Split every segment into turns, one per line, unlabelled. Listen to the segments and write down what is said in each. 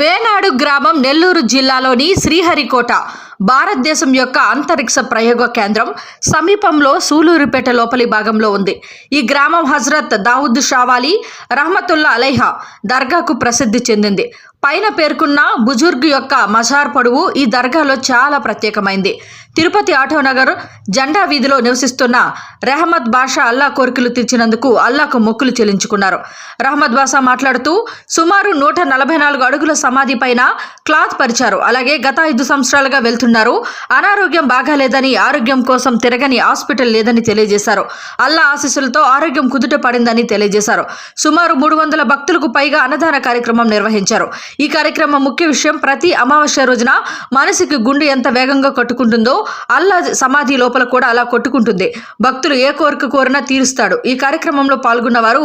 వేనాడు గ్రామం నెల్లూరు జిల్లాలోని శ్రీహరికోట. భారతదేశం యొక్క అంతరిక్ష ప్రయోగ కేంద్రం సమీపంలో సూలూరుపేట లోపలి భాగంలో ఉంది. ఈ గ్రామం హజరత్ దావుద్ షావాలి రహమతుల్లా అలైహా దర్గాకు ప్రసిద్ధి చెందింది. పైన పేర్కొన్న బుజుర్గ్ యొక్క మజార్ పొడవు ఈ దర్గాలో చాలా ప్రత్యేకమైంది. తిరుపతి ఆటోనగర్ జెండా వీధిలో నివసిస్తున్న రెహమద్ బాషా అల్లా కోరికలు తీర్చినందుకు అల్లాకు మొక్కులు చెల్లించుకున్నారు. రహమద్ బాషా మాట్లాడుతూ సుమారు నూట నలభై నాలుగు అడుగుల సమాధి పైన క్లాత్ పరిచారు. అలాగే గత ఐదు సంవత్సరాలుగా వెళ్తున్నారు అనారోగ్యం బాగాలేదని ఆరోగ్యం కోసం తిరగని హాస్పిటల్ లేదని తెలియజేశారు. అల్లా ఆశీస్సులతో ఆరోగ్యం కుదుట పడిందని తెలియజేశారు. సుమారు మూడు వందల భక్తులకు పైగా అన్నదాన కార్యక్రమం నిర్వహించారు. ఈ కార్యక్రమం ముఖ్య విషయం ప్రతి అమావాస్య రోజున మనసుకి గుండె ఎంత వేగంగా కొట్టుకుంటుందో అల్లా సమాధి లోపల కూడా అలా కొట్టుకుంటుంది. భక్తులు ఏ కోరిక కోరినా తీరుస్తాడు. ఈ కార్యక్రమంలో పాల్గొన్న వారు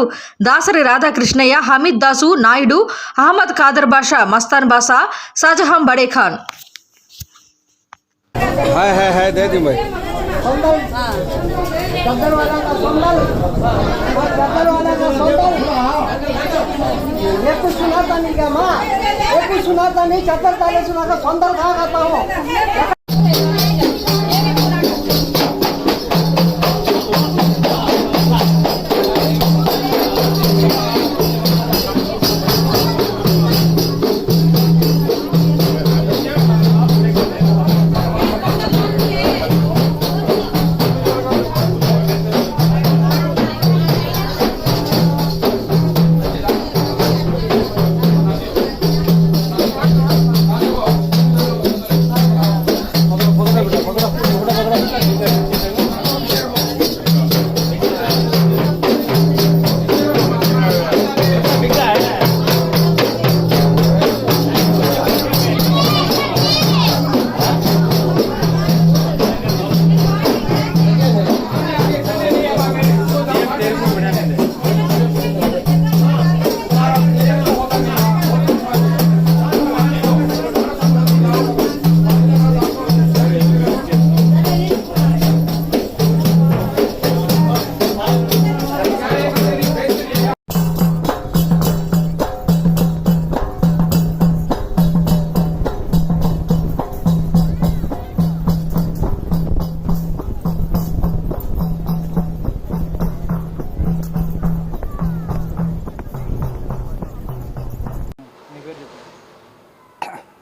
దాసరి రాధాకృష్ణయ్య హమీద్ దాసు నాయుడు అహ్మద్ ఖాదర్ బాషా మస్తాన్ బాషా షాజహాం బడే ఖాన్.
है है है दे दूँ भाई।
वाला का वाला का ये कुछ सुनाता नहीं क्या माँ ये कुछ सुनाता नहीं चतर ताले सुनाता सुंदर खा खाता हूँ।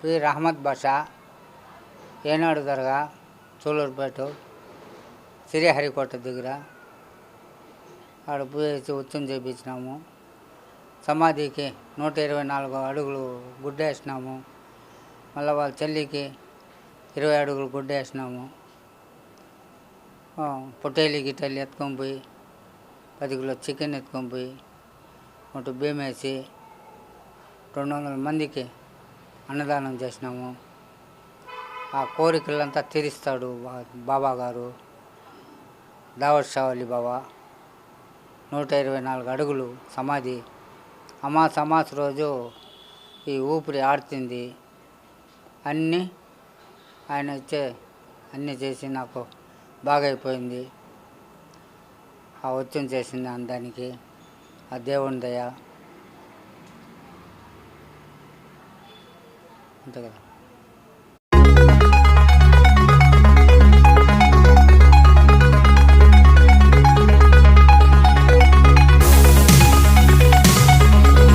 పి. అహ్మద్ బషా ఏనాడు దర్గా చోలూరుపేట శ్రీహరికోట దగ్గర. ఆడ పోయేసి ఉత్సవం చేయించినాము సమాధికి నూట ఇరవై నాలుగు అడుగులు గుడ్డేసినాము. మళ్ళీ వాళ్ళ చెల్లికి ఇరవై అడుగులు గుడ్డేసినాము. వేసినాము పొట్టేలి గిట్టేలి ఎత్తుకొని పోయి పది కిలో చికెన్ ఎత్తుకొని పోయి ఒకటి బియ్యం వేసి రెండు వందల మందికి అన్నదానం చేసినాము. ఆ కోరికలంతా తీరుస్తాడు బాబా గారు దావత్ షావలి బాబా. నూట ఇరవై నాలుగు అడుగులు సమాధి. అమాస్ అమాస్ రోజు ఈ ఊపిరి ఆడుతుంది. అన్నీ ఆయన ఇచ్చే అన్నీ చేసి నాకు బాగైపోయింది. ఆ వచ్చిన చేసింది దానికి ఆ దేవుని దయ. 你再打